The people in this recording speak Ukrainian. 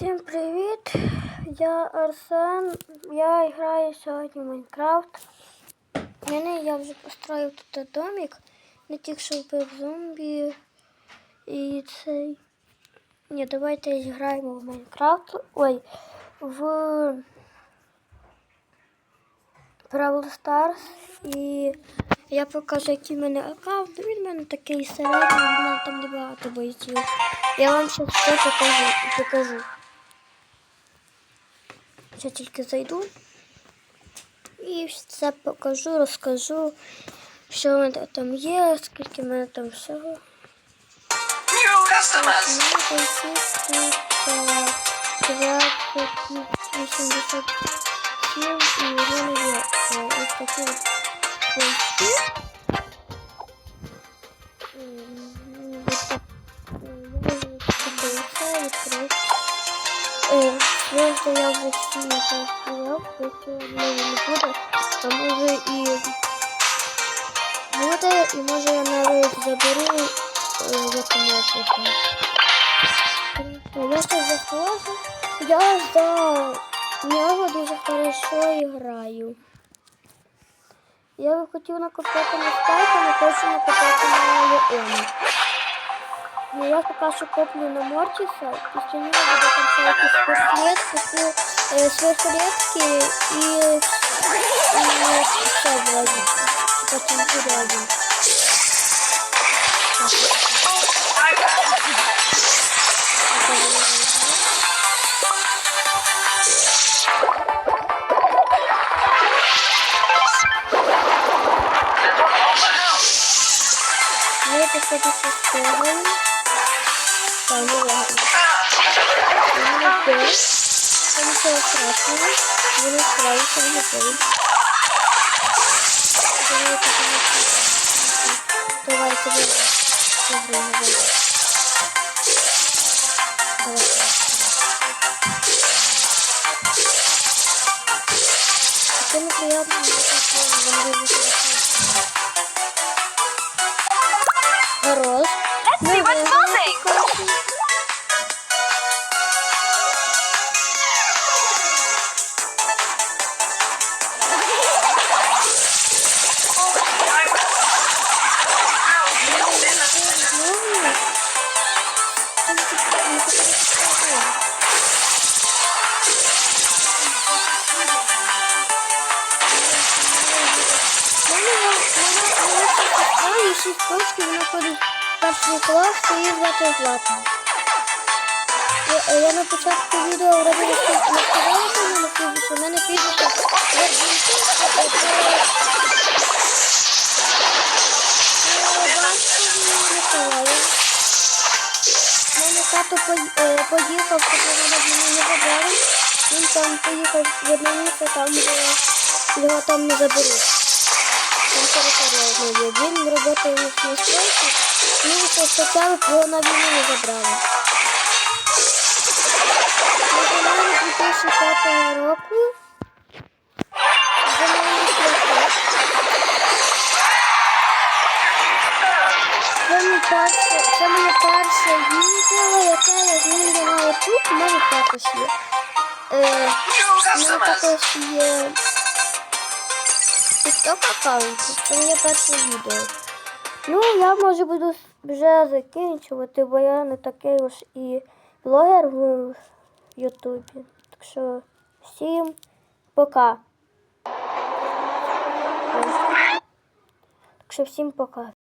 Всім привіт! Я Арсен. Я граю сьогодні в Майнкрафт. Мене я вже построїв тут домик. Не тільки що вбив зомбі. І цей. Ні, давайте зіграємо в Майнкрафт. Ой, в Бравл Старс. І я покажу, який в мене аккаунт. Він в мене такий середній, в мене там небагато бойців. Я вам ще все покажу. покажу. Я тільки зайду і все покажу, розкажу, що в мене там є, скільки в мене там всього. New customers. Е, Просто я всі не стояв, просто може не буде, а може і буде, і може я навіть заберу е, этому офісі. Я ще заходжу, я за нього дуже хорошо граю. Я би хотів накопати на спайку, але хочу накопати на Леоні. Ну, я пока що коплю на Мортиса, після нього буде там ще якийсь сверхлет, куплю е, сверхлетки і, і все вроді. Потім буде один. Ми походу ще tane var. Bunu da bunu da sırasını bunu sırayı sana yapalım. Bunu da Dolayısıyla bunu da Evet. Bunu da yapmayacağım. Bunu da yapmayacağım. Horoz. Шість років вона ходить в перший клас, то її звати Злата. Я, я на початку відео вроді не сказала, що в мене прізвище. В е, поїхав, щоб мені не забрали. Він там поїхав в одне місце, там його там не заберуть. Там територія одна є. Він працює нас на стройці, ну і спочатку його на війну не забрали. Починаємо 2005 року. Перше, це моє перше відео, яке я знімала тут, у мене також є. Е, мене також є TikTok аккаунт, це моє перше відео. Ну, я може буду вже закінчувати, бо я не такий уж і блогер в Ютубі. Так що всім пока. Так що всім пока.